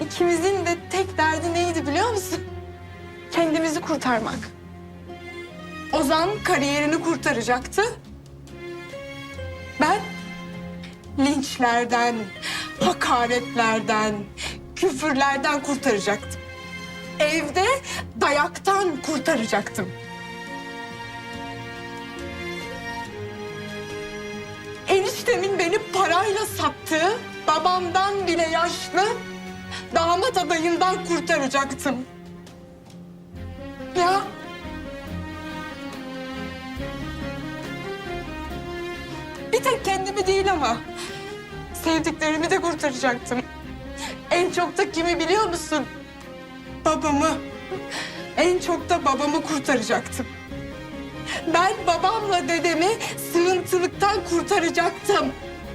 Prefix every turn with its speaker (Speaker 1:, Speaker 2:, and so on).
Speaker 1: İkimizin de tek derdi neydi biliyor musun? Kendimizi kurtarmak. Ozan kariyerini kurtaracaktı. Ben linçlerden, hakaretlerden, küfürlerden kurtaracaktım. Evde dayaktan kurtaracaktım. Eniştemin beni parayla sattığı, babamdan bile yaşlı damat adayından kurtaracaktım. Ya bir tek kendimi değil ama sevdiklerimi de kurtaracaktım. En çok da kimi biliyor musun? Babamı. En çok da babamı kurtaracaktım. Ben babamla dedemi sığıntılıktan kurtaracaktım.